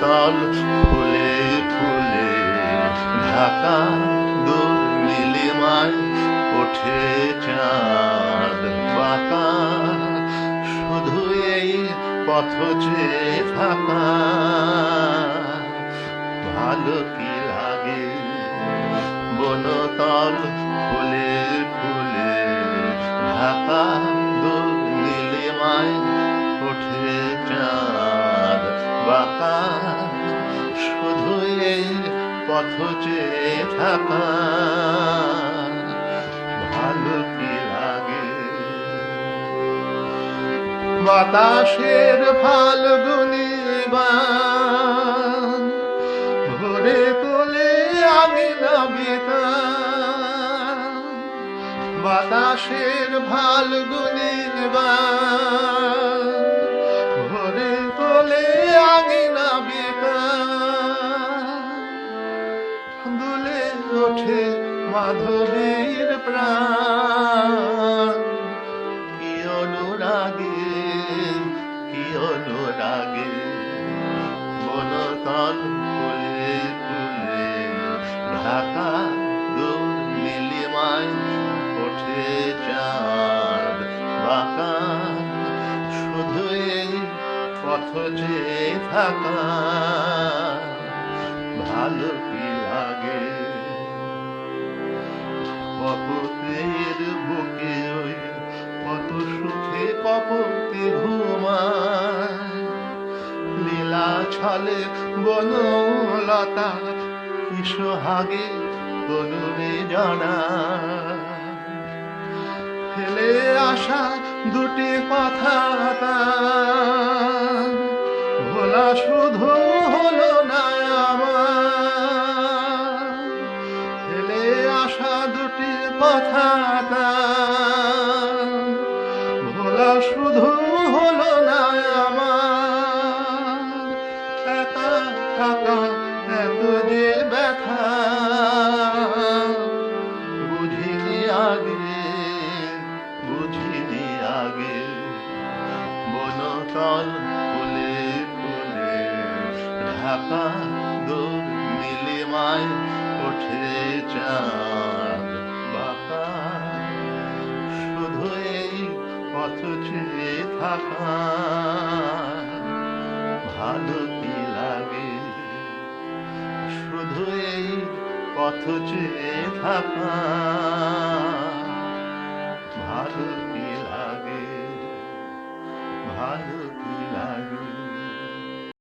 বনতল ফুলে ফুলে ঢাকা দূর নীলিমায় ওঠে চাঁদ বাঁকা। শুধু এই পথ চেয়ে থাকা ভালো কি লাগে বনতল, ফুলে শুধু পথ চেয়ে থাকা। ভালো কি লাগে বাতাসের ফাল্গুনি ভরে তোলে আমি নবিতা বাতাসের ফাল্গুনি বান মাধবীর প্রাণ। কি অনুরাগে কি অনুরাগে বনতল ফুলে ফুলে ঢাকা নীলিমায় ওঠে চাঁদ। বাঁকা শুধু এই পথ যে থাকা ভালো ঘুমায়। লীলা ছলে বনলতা কি সোহাগে তনুরে জানা ফেলে আসা দুটি কথা যে ব্যথা। বুঝিনি আগে বুঝিনি আগে, বনতল ফুলে ফুলে ঢাকা দূর নীলিমায় ওঠে চাঁদ বাঁকা। শুধু চেয়ে থাকা, ভালো পথ চেয়ে থাকা। ভালো কি লাগে ভালো কি